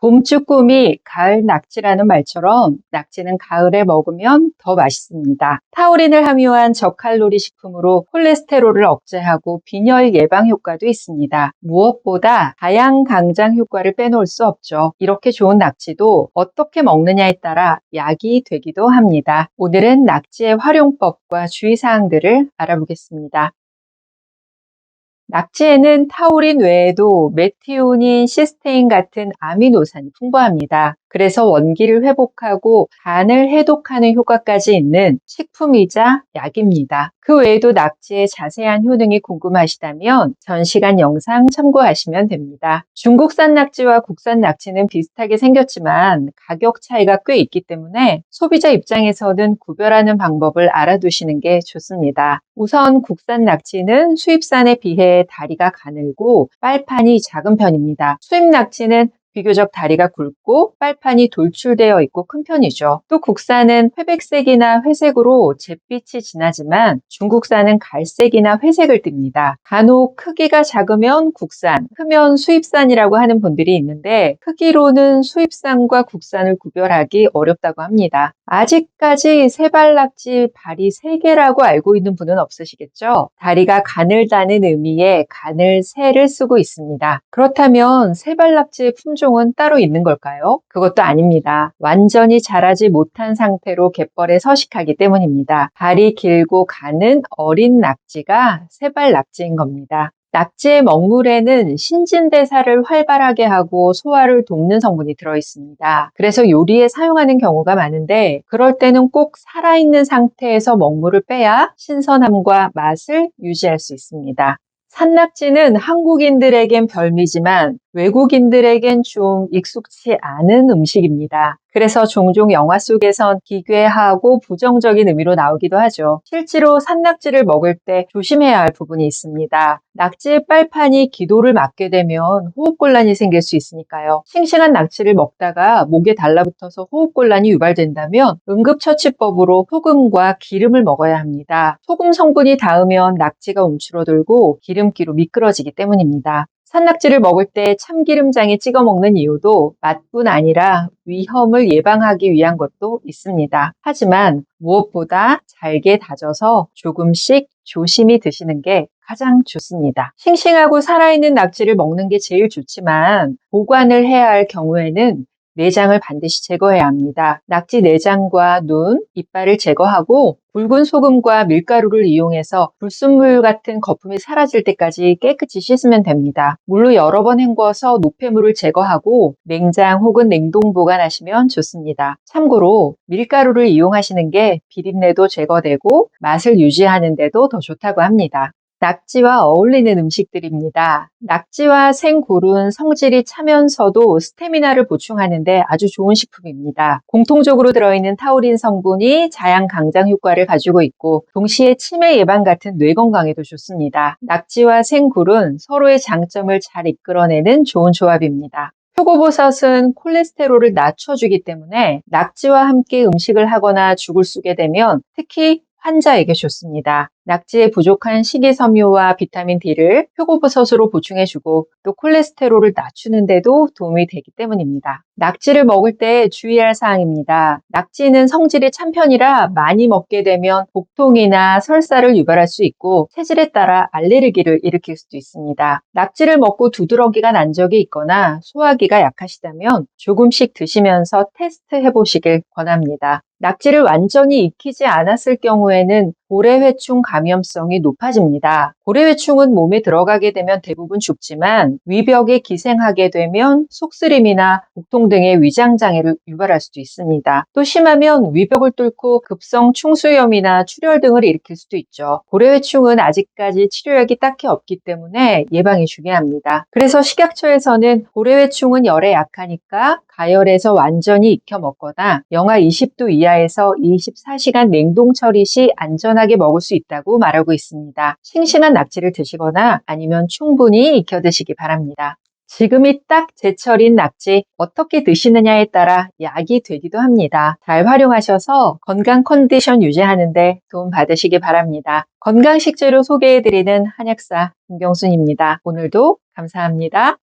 봄 쭈꾸미, 가을 낙지라는 말처럼 낙지는 가을에 먹으면 더 맛있습니다. 타우린을 함유한 저칼로리 식품으로 콜레스테롤을 억제하고 빈혈 예방 효과도 있습니다. 무엇보다 다양 강장 효과를 빼놓을 수 없죠. 이렇게 좋은 낙지도 어떻게 먹느냐에 따라 약이 되기도 합니다. 오늘은 낙지의 활용법과 주의사항들을 알아보겠습니다. 낙지에는 타우린 외에도 메티오닌, 시스테인 같은 아미노산이 풍부합니다. 그래서 원기를 회복하고 간을 해독하는 효과까지 있는 식품이자 약입니다. 그 외에도 낙지의 자세한 효능이 궁금하시다면 전 시간 영상 참고하시면 됩니다. 중국산 낙지와 국산 낙지는 비슷하게 생겼지만 가격 차이가 꽤 있기 때문에 소비자 입장에서는 구별하는 방법을 알아두시는 게 좋습니다. 우선 국산 낙지는 수입산에 비해 다리가 가늘고 빨판이 작은 편입니다. 수입 낙지는 비교적 다리가 굵고 빨판이 돌출되어 있고 큰 편이죠. 또 국산은 회백색이나 회색으로 잿빛이 진하지만 중국산은 갈색이나 회색을 띱니다. 간혹 크기가 작으면 국산, 크면 수입산이라고 하는 분들이 있는데 크기로는 수입산과 국산을 구별하기 어렵다고 합니다. 아직까지 세발낙지 발이 3개라고 알고 있는 분은 없으시겠죠? 다리가 가늘다는 의미의 가늘새를 쓰고 있습니다. 그렇다면 세발낙지의 품종 은 따로 있는 걸까요? 그것도 아닙니다. 완전히 자라지 못한 상태로 갯벌에 서식하기 때문입니다. 발이 길고 가는 어린 낙지가 세발낙지인 겁니다. 낙지의 먹물에는 신진대사를 활발하게 하고 소화를 돕는 성분이 들어있습니다. 그래서 요리에 사용하는 경우가 많은데 그럴 때는 꼭 살아있는 상태에서 먹물을 빼야 신선함과 맛을 유지할 수 있습니다. 산낙지는 한국인들에겐 별미지만 외국인들에겐 좀 익숙치 않은 음식입니다. 그래서 종종 영화 속에선 기괴하고 부정적인 의미로 나오기도 하죠. 실제로 산낙지를 먹을 때 조심해야 할 부분이 있습니다. 낙지의 빨판이 기도를 막게 되면 호흡곤란이 생길 수 있으니까요. 싱싱한 낙지를 먹다가 목에 달라붙어서 호흡곤란이 유발된다면 응급처치법으로 소금과 기름을 먹어야 합니다. 소금 성분이 닿으면 낙지가 움츠러들고 기름기로 미끄러지기 때문입니다. 산낙지를 먹을 때 참기름장에 찍어 먹는 이유도 맛뿐 아니라 위험을 예방하기 위한 것도 있습니다. 하지만 무엇보다 잘게 다져서 조금씩 조심히 드시는 게 가장 좋습니다. 싱싱하고 살아있는 낙지를 먹는 게 제일 좋지만 보관을 해야 할 경우에는 내장을 반드시 제거해야 합니다. 낙지 내장과 눈, 이빨을 제거하고 붉은 소금과 밀가루를 이용해서 불순물 같은 거품이 사라질 때까지 깨끗이 씻으면 됩니다. 물로 여러 번 헹궈서 노폐물을 제거하고 냉장 혹은 냉동 보관하시면 좋습니다. 참고로 밀가루를 이용하시는 게 비린내도 제거되고 맛을 유지하는 데도 더 좋다고 합니다. 낙지와 어울리는 음식들입니다. 낙지와 생굴은 성질이 차면서도 스태미나를 보충하는데 아주 좋은 식품입니다. 공통적으로 들어있는 타우린 성분이 자양 강장 효과를 가지고 있고 동시에 치매 예방 같은 뇌 건강에도 좋습니다. 낙지와 생굴은 서로의 장점을 잘 이끌어내는 좋은 조합입니다. 표고버섯은 콜레스테롤을 낮춰주기 때문에 낙지와 함께 음식을 하거나 죽을 쓰게 되면 특히 환자에게 좋습니다. 낙지에 부족한 식이섬유와 비타민 D를 표고버섯으로 보충해주고 또 콜레스테롤을 낮추는데도 도움이 되기 때문입니다. 낙지를 먹을 때 주의할 사항입니다. 낙지는 성질이 찬 편이라 많이 먹게 되면 복통이나 설사를 유발할 수 있고 체질에 따라 알레르기를 일으킬 수도 있습니다. 낙지를 먹고 두드러기가 난 적이 있거나 소화기가 약하시다면 조금씩 드시면서 테스트 해 보시길 권합니다. 낙지를 완전히 익히지 않았을 경우에는 고래회충 감염성이 높아집니다. 고래회충은 몸에 들어가게 되면 대부분 죽지만 위벽에 기생하게 되면 속쓰림이나 복통 등의 위장장애를 유발할 수도 있습니다. 또 심하면 위벽을 뚫고 급성 충수염이나 출혈 등을 일으킬 수도 있죠. 고래회충은 아직까지 치료약이 딱히 없기 때문에 예방이 중요합니다. 그래서 식약처에서는 고래회충은 열에 약하니까 가열해서 완전히 익혀 먹거나 영하 20도 이하에서 24시간 냉동 처리 시 안전 하게 먹을 수 있다고 말하고 있습니다. 싱싱한 낙지를 드시거나 아니면 충분히 익혀 드시기 바랍니다. 지금이 딱 제철인 낙지 어떻게 드시느냐에 따라 약이 되기도 합니다. 잘 활용하셔서 건강 컨디션 유지하는데 도움 받으시기 바랍니다. 건강 식재료 소개해드리는 한약사 김경순입니다. 오늘도 감사합니다.